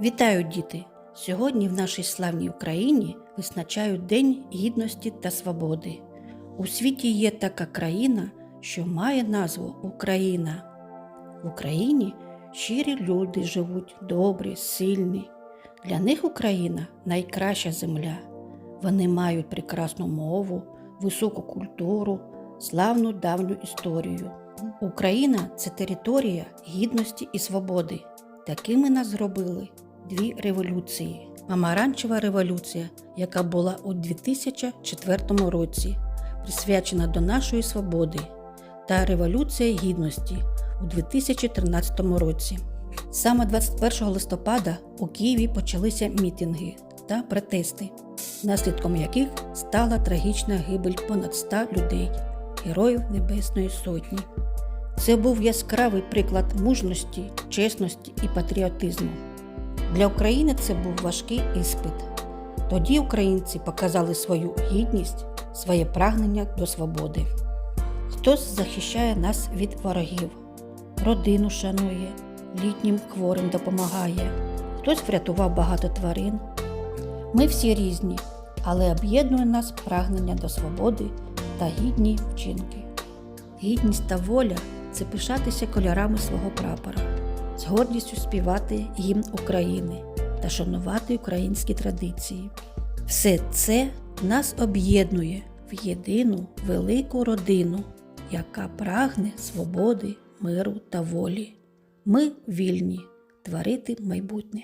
Вітаю, діти! Сьогодні в нашій славній Україні визначають День Гідності та Свободи. У світі є така країна, що має назву Україна. В Україні щирі люди живуть, добрі, сильні. Для них Україна найкраща земля. Вони мають прекрасну мову, високу культуру, славну давню історію. Україна це територія гідності і свободи. Такими нас зробили дві революції. Помаранчева революція, яка була у 2004 році, присвячена до нашої свободи, та Революція Гідності у 2013 році. Саме 21 листопада у Києві почалися мітинги та протести, наслідком яких стала трагічна гибель понад 100 людей, героїв Небесної Сотні. Це був яскравий приклад мужності, чесності і патріотизму. Для України це був важкий іспит. Тоді українці показали свою гідність, своє прагнення до свободи. Хтось захищає нас від ворогів, родину шанує, літнім хворим допомагає, хтось врятував багато тварин. Ми всі різні, але об'єднує нас прагнення до свободи та гідні вчинки. Гідність та воля це пишатися кольорами свого прапора, з гордістю співати гімн України та шанувати українські традиції. Все це нас об'єднує в єдину велику родину, яка прагне свободи, миру та волі. Ми вільні творити майбутнє.